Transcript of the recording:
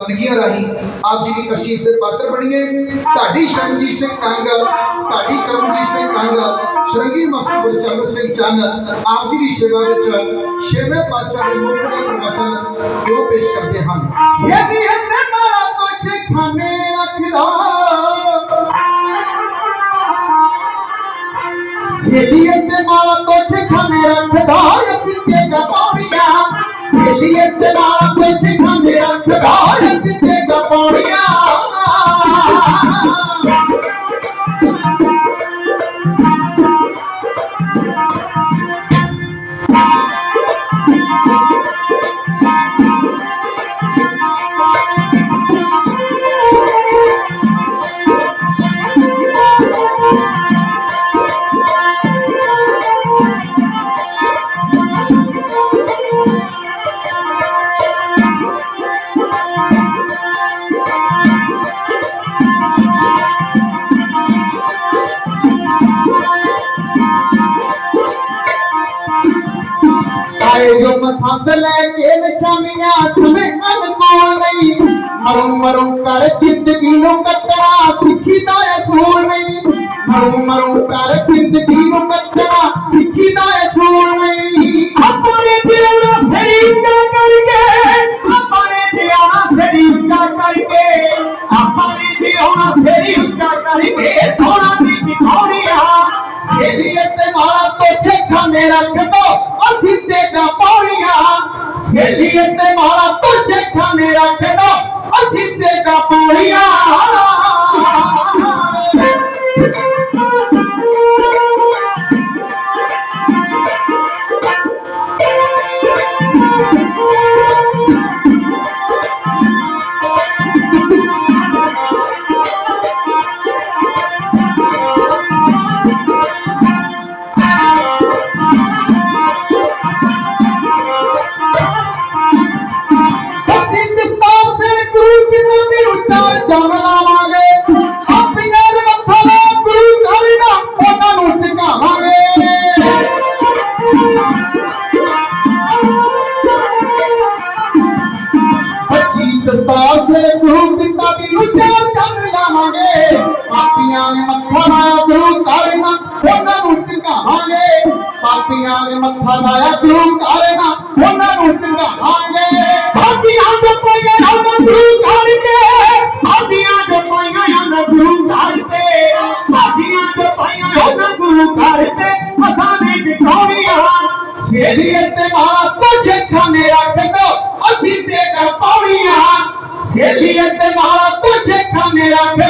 ਬਨਗੀਆਂ ਰਾਹੀਂ ਆਪ ਜੀ ਦੀ ਅਸ਼ੀਸ਼ ਦੇ ਪਾਤਰ ਬਣੀਏ ਢਾਡੀ ਸ਼ਰਨਜੀਤ ਸਿੰਘ ਕੰਗ ਢਾਡੀ ਕਰਮਜੀਤ ਸਿੰਘ ਕੰਗ ਸ਼ਰੰਗੀ ਮਸਤ ਗੁਰਚਰਨ ਸਿੰਘ ਚੰਨ ਆਪ ਜੀ ਦੀ ਸੇਵਾ ਵਿੱਚ ਛੇਵੇਂ ਪਾਤਸ਼ਾਹ ਦੇ ਮੁੱਖ ਦੇ ਪ੍ਰਵਚਨ ਕਿਉਂ ਪੇਸ਼ ਕਰਦੇ ਹਨ ਯਦੀ ਹੱਥੇ ਮਾਰਾ ਤੋਂ ਸਿੱਖਾਨੇ ਰੱਖਦਾ ਸੇਲੀ ਤੇ ਮਾਲਾ ਤੋਂ ਸਿੱਖਾਨੇ ਰੱਖਦਾ ਸਿੱਤੇ ਕਪੌੜੀਆਂ ਸੇਲੀ ਤੇ ਮਾਲਾ ਤੋਂ ਸਿੱਖਾਨੇ God has it take the morning. ਆਏ ਜੋ ਪਸੰਦ ਲੈ ਕੇ ਨਿਸ਼ਾਨੀਆਂ ਸਮੇਂ ਅਨਕੋਲ ਨਹੀਂ ਮਰੂ ਮਰੂ ਕਰ ਜ਼ਿੰਦਗੀ ਨੂੰ ਕੱਟਣਾ ਸਿੱਖੀ ਦਾ ਅਸੂਲ ਨਹੀਂ। ਮਰੂ ਮਰੂ ਕਰ ਜ਼ਿੰਦਗੀ ਨੂੰ ਕੱਟਣਾ ਸਿੱਖੀ ਦਾ ਅਸੂਲ ਨਹੀਂ। ਆਪਣੇ ਦਿਲ ਨੂੰ ਸਰੀਕਾ ਕਰਕੇ, ਆਪਣੇ ਦਿਲ ਨੂੰ ਸਰੀਕਾ ਕਰਕੇ, ਆਪਣੇ ਦਿਲ ਨੂੰ ਸਰੀਕਾ ਕਰਕੇ ਥੋੜਾ ਦੀ ਥੋੜੀਆਂ ਸੇਲੀਏ ਤੇ ਮਾਲਾ ਤੋਂ ਛੇਖਾਂ ਨੇ ਰੱਖ ਦੋ। ਅਸੀਂ ਤੇ ਗਾ ਪੌੜੀਆਂ ਸੇਲੀਏ ਤੇ ਮਾਲਾ ਤੋਂ ਛੇਖਾਂ ਉੱਚਾ ਲਾਵਾਂਗੇ। ਆਪੀਆਂ ਦੇ ਮੱਥਾ ਲਾ ਗੁਰੂ ਘਰ ਨਾ ਉਹਨਾਂ ਨੂੰ ਟਿਕਾਵਾਂਗੇ। ਹਿੰਦੁਸਤਾਨ ਸੇ ਗੁਰੂ ਕੀ ਨਦੀ ਉੱਚਾ ਜਨ ਲਾਵਾਂਗੇ। ਆਪੀਆਂ ਦੇ ਮੱਥਾ ਲਾਇਆ ਗੁਰੂ ਘਰ ਨਾ ਉਹਨਾਂ ਨੂੰ ਟਿਕਾਵਾਂਗੇ। ਪਾਪੀਆਂ ਦੇ ਮੱਥਾ ਲਾਇਆ ਗੁਰੂ ਘਰ ਨਾ ਉਹਨਾਂ ਨੂੰ ਟਿਕਾਵਾਂਗੇ। ਸੇਲੀ ਤੇ ਮਾਰਾ ਤੁਝੇ ਖਾਨੇ ਰੱਖ ਅਸੀਂ ਤੇ ਕਰ ਪੌੜੀਆਂ ਸੇਲੀ ਤੇ ਮਾਰਾ ਤੁਝੇ ਖਾਨੇ ਰੱਖ